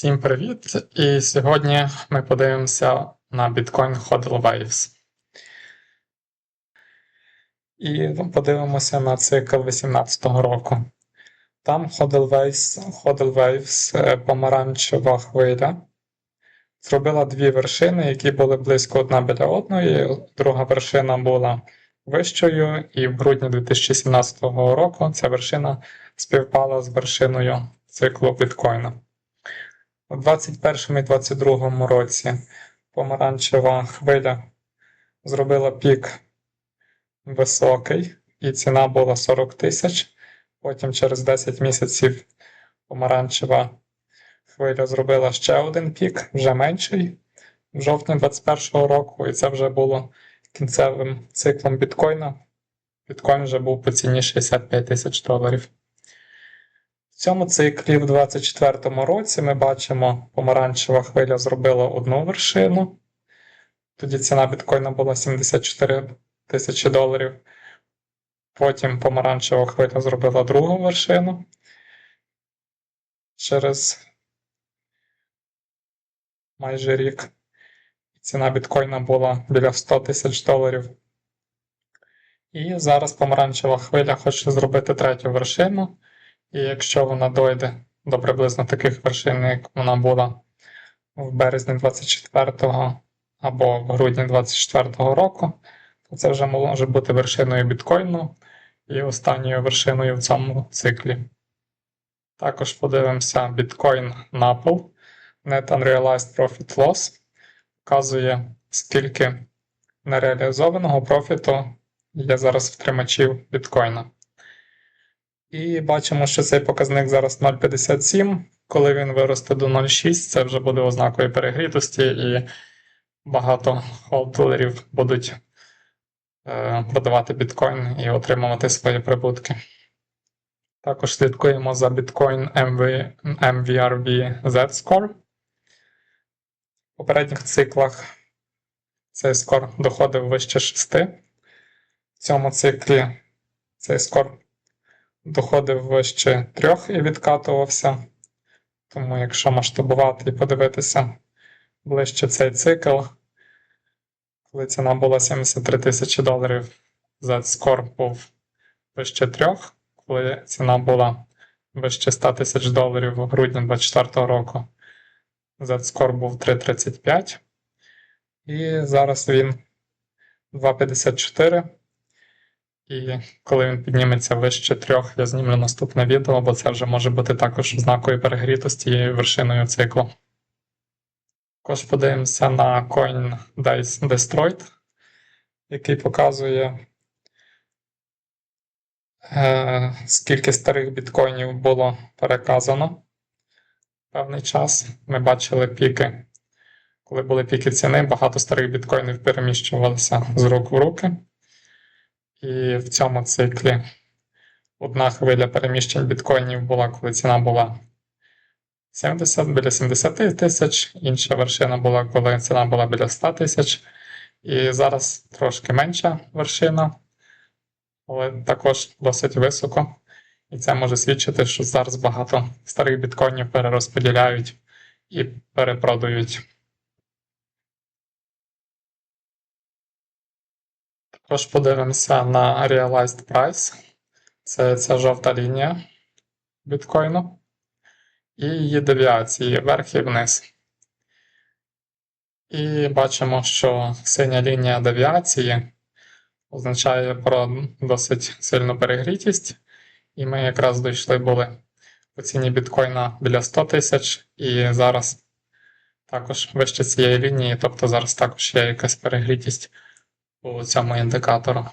Всім привіт! І сьогодні ми подивимося на Bitcoin HODL Waves. І подивимося на цикл 2018 року. Там HODL Waves, HODL Waves е, помаранчева хвиля. Зробила дві вершини, які були близько одна біля одної. Друга вершина була вищою, і в грудні 2017 року ця вершина співпала з вершиною циклу біткоїна. У 2021 і 2022 році помаранчева хвиля зробила пік високий, і ціна була 40 тисяч. Потім через 10 місяців помаранчева хвиля зробила ще один пік, вже менший, в жовтні 2021 року, і це вже було кінцевим циклом біткоїна. Біткоін вже був по ціні 65 тисяч доларів. Цьому циклі в 2024 році ми бачимо, помаранчева хвиля зробила одну вершину. Тоді ціна біткоїна була 74 тисячі доларів. Потім помаранчева хвиля зробила другу вершину. Через майже рік. Ціна біткоїна була біля 100 тисяч доларів. І зараз помаранчева хвиля хоче зробити третю вершину. І якщо вона дойде до приблизно таких вершин, як вона була в березні 24-го або в грудні 24-го року, то це вже може бути вершиною біткоїну і останньою вершиною в цьому циклі. Також подивимося біткоін NAPL, Net Unrealized Profit Loss, показує, скільки нереалізованого профіту є зараз в тримачів біткоїна. І бачимо, що цей показник зараз 0,57. Коли він виросте до 0,6, це вже буде ознакою перегрітості, і багато холдерів будуть е, продавати біткоін і отримувати свої прибутки. Також слідкуємо за біткоін MV, MVRV Z-Score. В попередніх циклах цей скор доходив вище 6. В цьому циклі цей скор доходив вище 3 і відкатувався. Тому, якщо масштабувати і подивитися ближче цей цикл, коли ціна була 73 тисячі доларів, Z-Score був вище 3, коли ціна була вище 100 тисяч доларів в грудні 2024 року, Z-Score був 3,35. І зараз він 2,54. І коли він підніметься вище трьох, я знімлю наступне відео, бо це вже може бути також ознакою перегрітості вершиною циклу. Також подивимося на Coin Dice Destroyed, який показує, е, скільки старих біткоїнів було переказано певний час. Ми бачили піки. Коли були піки ціни, багато старих біткоїнів переміщувалися з рук в руки. І в цьому циклі одна хвиля переміщень біткоїнів була, коли ціна була 70 біля 70 тисяч, інша вершина була, коли ціна була біля 100 тисяч. І зараз трошки менша вершина, але також досить високо. І це може свідчити, що зараз багато старих біткоїнів перерозподіляють і перепродають. Також подивимося на Realized Price. Це ця жовта лінія біткоїну. І її девіації вверх і вниз. І бачимо, що синя лінія девіації означає про досить сильну перегрітість. І ми якраз дійшли були по ціні біткоїна біля 100 тисяч, і зараз також вище цієї лінії, тобто зараз також є якась перегрітість по цьому індикатору.